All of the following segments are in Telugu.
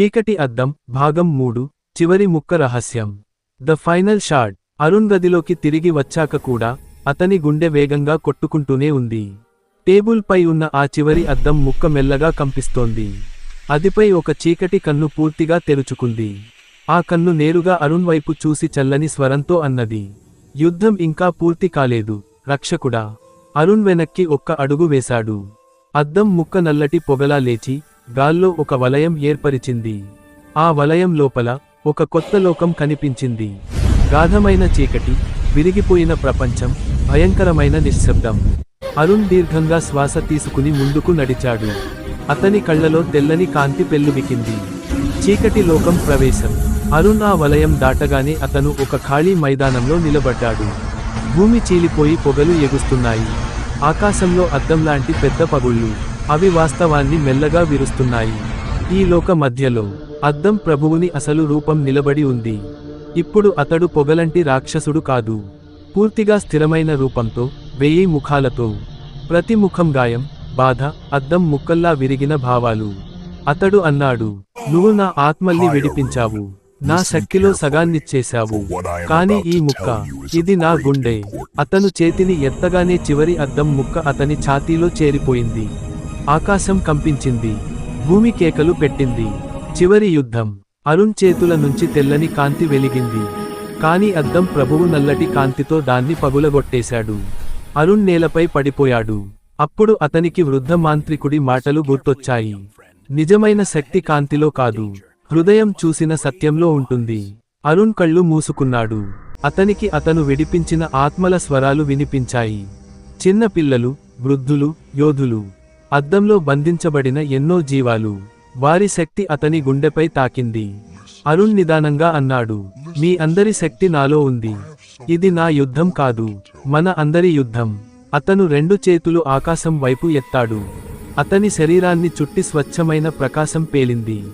చీకటి అద్దం భాగం మూడు చివరి ముక్క రహస్యం. The final shot. అరుణ్ గదిలోకి తిరిగి వచ్చాక కూడా అతని గుండె వేగంగా కొట్టుకుంటూనే ఉంది. టేబుల్పై ఉన్న ఆ చివరి అద్దం ముక్క మెల్లగా కంపిస్తోంది. అదిపై ఒక చీకటి కన్ను పూర్తిగా తెరుచుకుంది. ఆ కన్ను నేరుగా అరుణ్ వైపు చూసి చల్లని స్వరంతో అన్నది. యుద్ధం ఇంకా పూర్తి కాలేదు రక్షకుడా. అరుణ్ వెనక్కి ఒక్క అడుగు వేశాడు. అద్దం ముక్క నల్లటి పొగలా లేచి గాల్లో ఒక వలయం ఏర్పరిచింది. ఆ వలయం లోపల ఒక కొత్త లోకం కనిపించింది. గాఢమైన చీకటి విరిగిపోయిన ప్రపంచం భయంకరమైన నిశ్శబ్దం. అరుణ్ దీర్ఘంగా శ్వాస తీసుకుని ముందుకు నడిచాడు. అతని కళ్ళలో తెల్లని కాంతి పెల్లుబికింది. చీకటి లోకం ప్రవేశం. అరుణ్ ఆ వలయం దాటగానే అతను ఒక ఖాళీ మైదానంలో నిలబడ్డాడు. భూమి చీలిపోయి పొగలు ఎగుస్తున్నాయి. ఆకాశంలో అద్దంలాంటి పెద్ద పగుళ్ళు. అవి వాస్తవాన్ని మెల్లగా విరుస్తున్నాయి. ఈ లోక మధ్యలో అద్దం ప్రభువుని అసలు రూపం నిలబడి ఉంది. ఇప్పుడు అతడు పొగలంటి రాక్షసుడు కాదు. పూర్తిగా స్థిరమైన రూపంతో వెయ్యి ముఖాలతో ప్రతి ముఖం గాయం బాధ అద్దం ముక్కల్లా విరిగిన భావాలు. అతడు అన్నాడు నువ్వు నా ఆత్మల్ని విడిపించావు. నా శక్తిలో సగాన్నిచ్చేశావు కాని ఈ ముక్క ఇది నా గుండె. అతను చేతిని ఎత్తగానే చివరి అద్దం ముక్క అతని ఛాతీలో చేరిపోయింది. ఆకాశం కంపించింది భూమి కేకలు పెట్టింది. చివరి యుద్ధం. అరుణ్ చేతుల నుంచి తెల్లని కాంతి వెలిగింది. కాని అద్దం ప్రభువు నల్లటి కాంతితో దాన్ని పగులగొట్టేశాడు. అరుణ్ నేలపై పడిపోయాడు. అప్పుడు అతనికి వృద్ధ మాంత్రికుడి మాటలు గుర్తొచ్చాయి. నిజమైన శక్తి కాంతిలో కాదు. హృదయం చూసిన సత్యంలో ఉంటుంది. అరుణ్ కళ్ళు మూసుకున్నాడు. అతనికి అతను విడిపించిన ఆత్మల స్వరాలు వినిపించాయి. చిన్న పిల్లలు వృద్ధులు యోధులు. అద్దంలో బంధించబడిన ఎన్నో జీవాలు. వారి శక్తి అతని గుండెపై తాకింది. అరుణ్ నిదానంగా అన్నాడు మీ అందరి శక్తి నాలో ఉంది. ఇది నా యుద్ధం కాదు మన అందరి యుద్ధం. అతను రెండు చేతులు ఆకాశం వైపు ఎత్తాడు. అతని శరీరాన్ని చుట్టి స్వచ్ఛమైన ప్రకాశం పేలింది.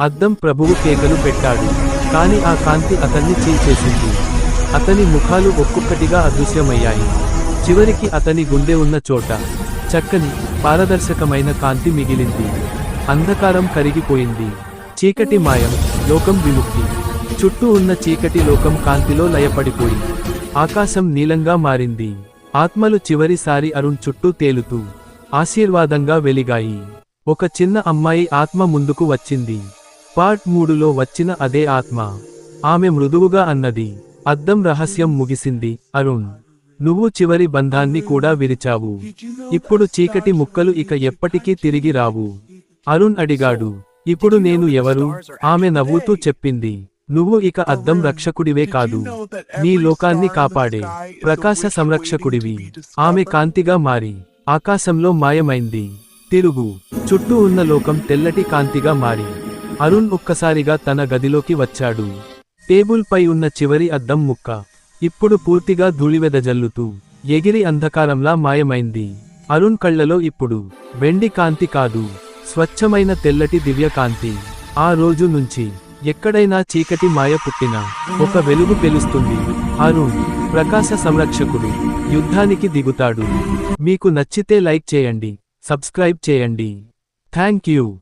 అద్దం ప్రభువు కేకలు పెట్టాడు. కాని ఆ కాంతి అతన్ని చీల్చేసింది. అతని ముఖాలు ఒక్కొక్కటిగా అదృశ్యమయ్యాయి. చివరికి అతని గుండె ఉన్న చోట చక్కని పారదర్శకమైన కాంతి మిగిలింది. అంధకారం కరిగిపోయింది. చీకటి మాయం లోకం విముక్తి. చుట్టూ ఉన్న చీకటి లోకం కాంతిలో లయపడిపోయి ఆకాశం నీలంగా మారింది. ఆత్మలు చివరిసారి అరుణ్ చుట్టూ తేలుతూ ఆశీర్వాదంగా వెలిగాయి. ఒక చిన్న అమ్మాయి ఆత్మ ముందుకు వచ్చింది. పార్ట్ మూడులో వచ్చిన అదే ఆత్మ. ఆమె మృదువుగా అన్నది. అద్దం రహస్యం ముగిసింది. అరుణ్ నువ్వు చివరి బంధాన్ని కూడా విరిచావు. ఇప్పుడు చీకటి ముక్కలు ఇక ఎప్పటికీ తిరిగి రావు. అరుణ్ అడిగాడు ఇప్పుడు నేను ఎవరు? ఆమె నవ్వుతూ చెప్పింది నువ్వు ఇక అద్దం రక్షకుడివే కాదు. నీ లోకాన్ని కాపాడే ప్రకాశ సంరక్షకుడివి. ఆమె కాంతిగా మారి ఆకాశంలో మాయమైంది. తిరుగు చుట్టూ ఉన్న లోకం తెల్లటి కాంతిగా మారి. అరుణ్ ఒక్కసారిగా తన గదిలోకి వచ్చాడు. టేబుల్ పై ఉన్న చివరి అద్దం ముక్క ఇప్పుడు పూర్తిగా ధూళివెదజల్లుతూ ఎగిరి అంధకారంలా మాయమైంది. అరుణ్ కళ్ళలో ఇప్పుడు వెండి కాంతి కాదు స్వచ్ఛమైన తెల్లటి దివ్యకాంతి ఆ రోజు నుంచి ఎక్కడైనా చీకటి మాయ పుట్టిన ఒక వెలుగు పెలుస్తుంది అరుణ్ ప్రకాశ సంరక్షకుడు యుద్ధానికి దిగుతాడు. మీకు నచ్చితే లైక్ చేయండి సబ్స్క్రైబ్ చేయండి. Thank you.